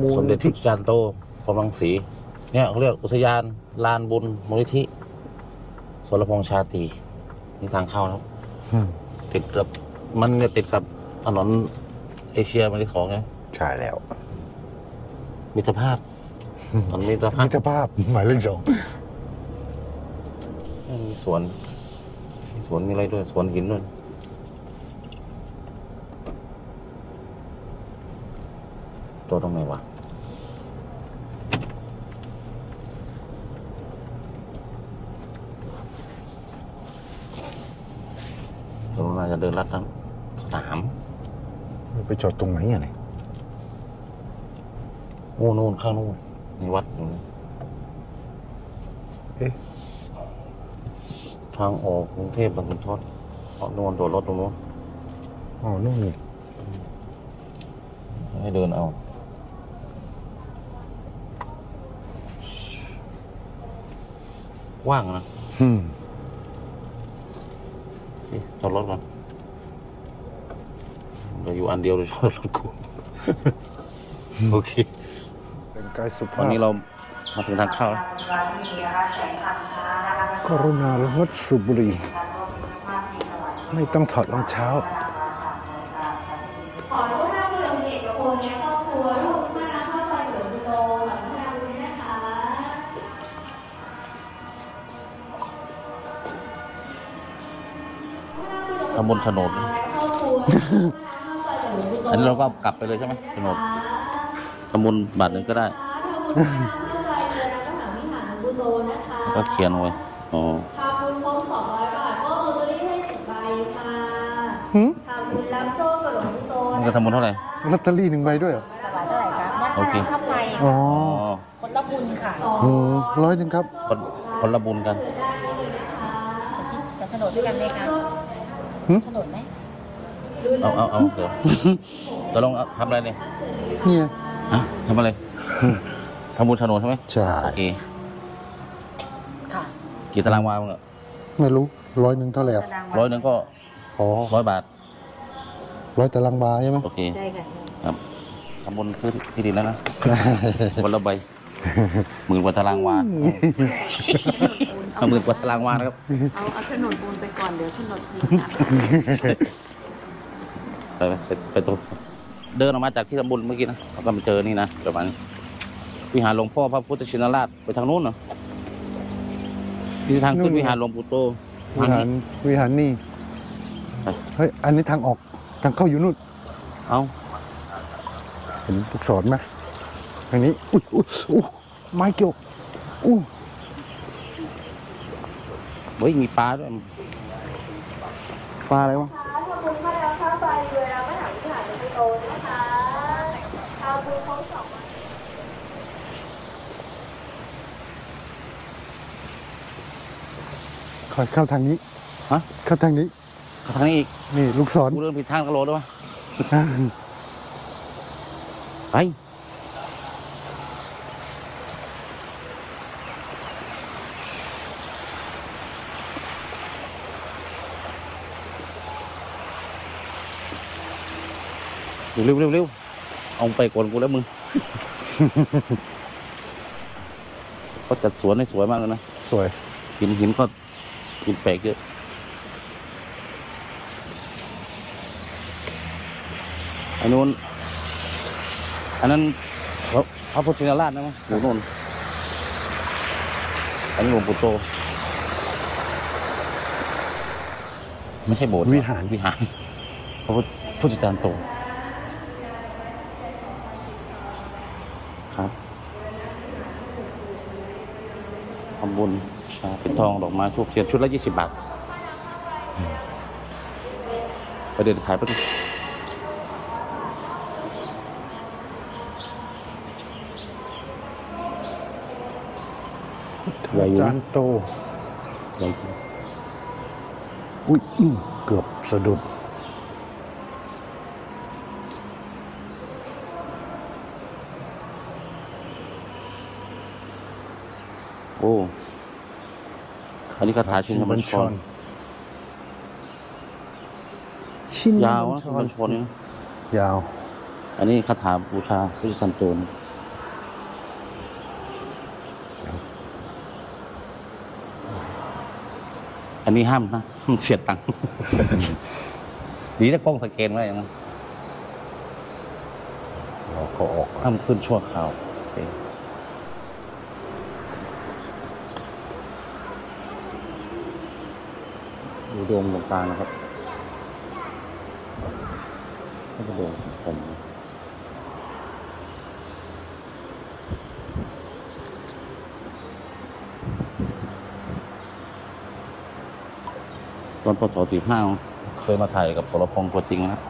มูสลมเด็จนิพุธิทธจารย์โตพรหมรังสี เนี่ยเขาเรียกอุทยานลานบุญมูลนิธิสรพงษ์ชาตรีนี่ทางเข้านะครับอืมติดกับมันเนี่ยติดกับถนนเอเชียหมายเลขสองไงใช่แล้วมิตรภาพถนนมิตรภาพมิตรภาพหมายเลขสองมีสวนมีสวนมีอะไรด้วยสวนหินด้วย ตัวตรงไหนวะตรงน่าจะเดินลัดทั้งสนามไปจอดตรงไหนอะเนี่ยโอ้นู่นข้างนู่นในวัดอยู่นู่นเอ๊ะทางออกกรุงเทพบางขุนทดออกนู่นตัวรถตรงนู้นอ๋อนู่นนี่ให้เดินเอา ว่างนะอืมนี่จอดรถก่อนจะอยู่อันเดียวเลยจอดรถกู โอเค เป็นกายสุตอภานพนี้เรามาถึงทางเข้าแล้วกรุณางดสูบบุหรี่ไม่ต้องถอดรองเท้า ตำบลโฉนดครอบครัวเข้าซอยเหลืองโตอันนี้เราก็กลับไปเลยใช่ไหมโฉนดตำบลบาทหนึ่งก็ได้ถ้าบุญเข้าซอยเรือน้ำหนักวิหารบุญโตนะคะก็เขียนเอาไว้อ๋อทำบุญครบสองร้อยบาทก็ลอตเตอรี่ให้สิบใบค่ะหืมทำบุญรับโชคกับหลวงปู่โตมันจะทำบุญเท่าไหร่ ลอตเตอรี่หนึ่งใบด้วยเหรอถวายเท่าไหร่คะนัดโอเคค่าไฟอ๋ออ๋อคนละบุญค่ะอืมร้อยหนึ่งครับ คนคนละบุญกัน จะที่จะโฉนดด้วยกันไหมคะ หึโฉนดไหมเอาเอาเอาเดี๋ยวจะลองเอาทำอะไรเนี่ยเนี่ยฮะทำอะไรทำบุญโฉนดใช่ไหมใช่โอเคค่ะกี่ตารางวาบ้างอะไม่รู้ร้อยหนึ่งเท่าไหร่อะร้อยหนึ่งก็อ๋อร้อยบาท ร้อยตารางวาใช่ไหม โอเคใช่ค่ะใช่ ครับทำบุญซื้อที่ดินแล้วนะ วันละใบ หมื่นกว่าตารางวาเอาหมื่นกว่าตารางวานะครับ เอาเอาโฉนดบุญไปก่อนเดี๋ยวโฉนดจริงค่ะไปไปไปไปตรงเดินออกมาจากที่ทำบุญเมื่อกี้นะแล้วก็มาเจอนี่นะประมาณนี้วิหารหลวงพ่อพระพุทธชินราชไปทางนู้นเหรอนี่ทางขึ้นวิหารหลวงปู่โตวิทางหารนี้วิหารนี่ไปเฮ้ยอันนี้ทางออกทางเข้าอยู่นู่นเอาเห็นลูกศรไหม ทางนี้ อุ้ยอุ้ยอุ้ยไม้เกี่ยวอู้เฮ้ยมีปลาด้วยปลาอะไรวะทำบุญมาแล้วเข้าซอยเรือน้ำหนักวิหารบุญโตนะคะทำบุญครบสองร้อยขอเข้าทางนี้ฮะเข้าทางนี้ทางนี้อีกนี่ลูกศรกูเดินผิดทางกะโหลด้วยวะไป เร็วเร็วเร็วเอาไปก่อนกูแล้วมึงก็จัดสวนให้สวยมากเลยนะสวยหินหินก็หินแปลกเยอะอันนู้นอันนั้นพระพระพุทธชินราชนะมั้งอยู่นู่นอันนี้หลวงปู่โต ไม่ใช่โบสถ์วิหารวิหารพระพุทธพุทธจารย์โต ครับ ทำบุญชาเป็นทองดอกไม้ทูบเทียนชุดละยี่สิบบาทไปเดินขายไปดิใหญ่อยู่จานะนโตใหญ่จริงอุ้ยอื้อเกือบสะดุด โอ้อันนี้คาถาชินบัญชรชินยาวบัญนะชชินรบัญชรนี่นะยาว อันนี้คาถาบูชาพระสันโจรอันนี้ห้ามนะมันเสียตังค์ดีถ้ากล้องสแกนไว้อย่างนั้นรอเขาออกก่อนห้ามขึ้นชั่วคราวโอเค ดูดวงตรงกลางนะครับไม่เป็นดวงของผมตอนปศสี่ห้าเคยมาถ่ายกับสรพงษ์ตัวจริงนะ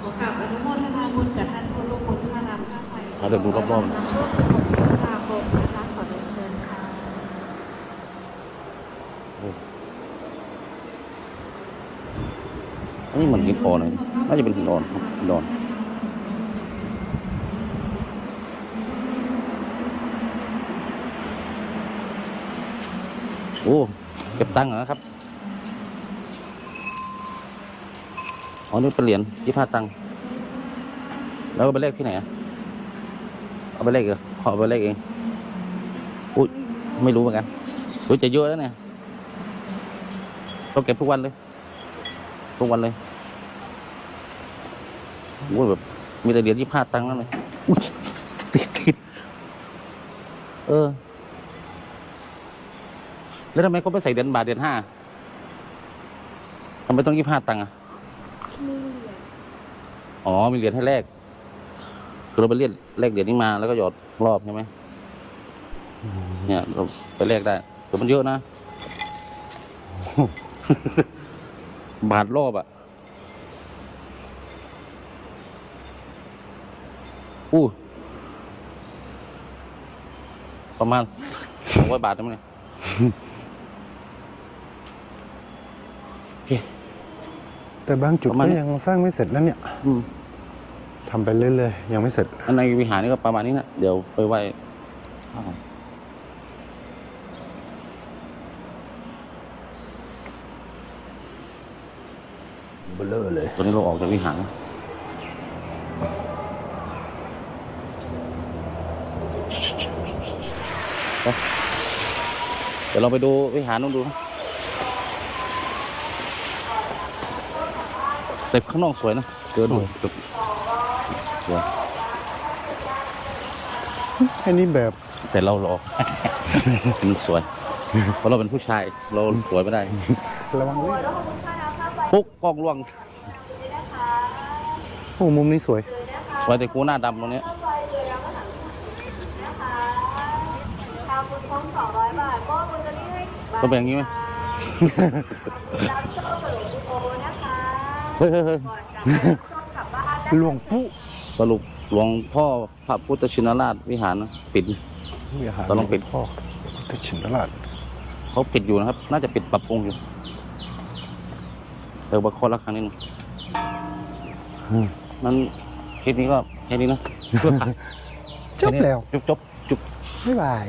ขอกราบอนุโมทนาบุญกับท่านผู้ร่วมบุญค่าน้ำค่าไฟเอาเดี๋ยวดูรอบๆช่วง16พฤษภาคมนะคะ ขอเรียนเชิญค่ะ อั นนี้เหมือนหินอ่อนเลยน่าจะเป็นหินอ่อนครับหินอ่อนโอ้เก็บตังค์เหรอครับอ๋อนี่เป็นเหรียญยี่ห้าตังค์แล้วเอาไปเลขที่ไหนอะเอาไปเลขเหรอเอาไปเลขเองอุ้ยไม่รู้เหมือนกันรู้จะเยอะแล้วเนี่ยต้องเก็บทุกวันเลย ทุกวันเลยโอ้ยแบบมีแต่เหรียญยี่ห้าตังค์นั่นเลยอุ้ยติดติดเออ แล้วทำไมเขาไม่ใส่เหรียญบาทเหรียญห้าทำไมต้องยี่ห้าตังค์อะอ๋อ มีเหรียญให้แลกคือเราไปเรียกแลกเหรียญนี้มาแล้วก็หยอดรอบใช่ไหมเนี่ยเราไปแลกได้แต่มันเยอะนะ บาทรอบอะอู้ประมาณสองร้อยบาทได้ไหมเนี่ยโอเคแต่บางจุดประมาณก็นี้ ยังสร้างไม่เสร็จแล้วเนี่ยอืม ทำไปเรื่อยๆยังไม่เสร็จ อันในวิหารนี่ก็ประมาณนี้นะเดี๋ยวไปไหว้ ข้าวเบลอเลย ตอนนี้เราออกจากวิหารไปเดี๋ยวเราไปดูวิหารนู้นดูนะแต่ข้างนอกสวยนะเดินดูจุดสวยอันนี้แบบแต่เรารอมันสวย เพราะเราเป็นผู้ชาย เราสวยไม่ได้ ระวังเลย แล้วขอบคุณค่าน้ำค่าไฟปุ๊กกล้องล่วงด้วยนะคะโอ้มุมนี้สวยเลยนะคะสวยแต่กูหน้าดำตรงเนี้ยค่าไฟเลยแล้วก็ถังนะคะทางคุณคงสองร้อยบาทก็คุณจะนี่ให้ต้องเป็นอย่างนี้ไหมรับโชคกับหลวงปู่โตนะคะเฮ้ยเฮ้ยเฮ้ยก่อนกลับบ้านช่วงกลับบ้านนะคะหลวงปู่สรุปหลวงพ่อพระพุทธชินราชวิหารนะปิดวิหารเราลองปิดพ่อพุทธชินราชเขาปิดอยู่นะครับ น่าจะปิดปรับปรุงอยู่ เดี๋ยวบัคอละครั้งนิดนึงอืมนั้นคลิปนี้ก็แค่นี้นะจบแล้ว จบจบจุบบ๊ายบาย